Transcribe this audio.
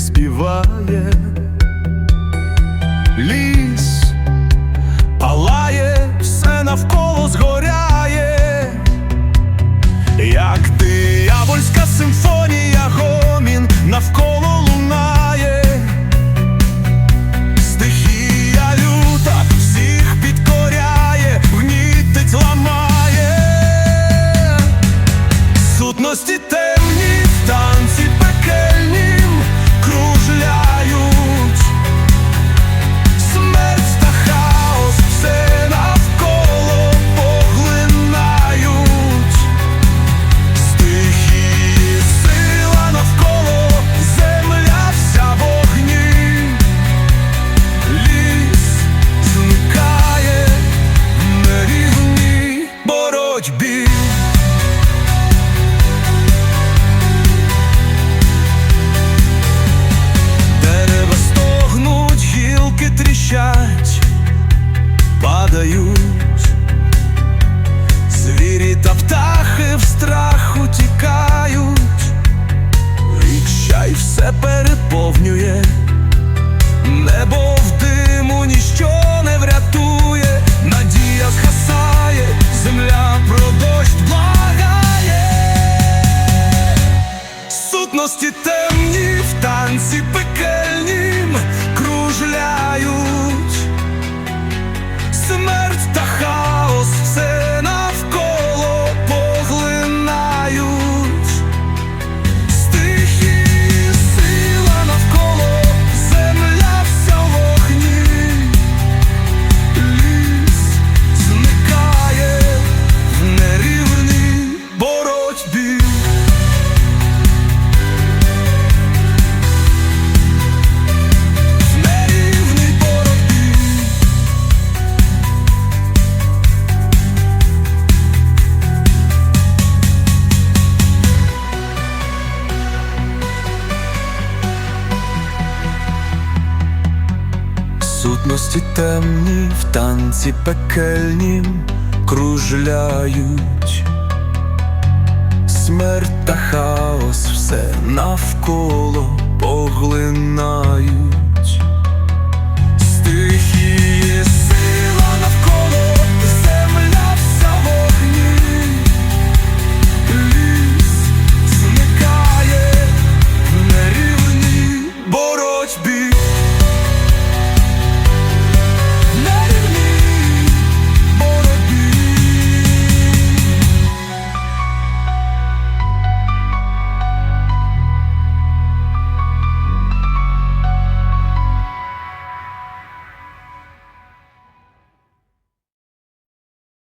співає, ліс палає, все навколо згоряє, як диявольська симфонія, гомін навколо лунає, стихія люта всіх підкоряє, гнітить, ламає, сутності те. Падають. Звірі та птахи в страх утікають, річчя й все переповнює. Небо в диму ніщо не врятує, надія згасає, земля про дощ благає, сутності темні Сутності темні в танці пекельнім кружляють, смерть та хаос все навколо поглинають.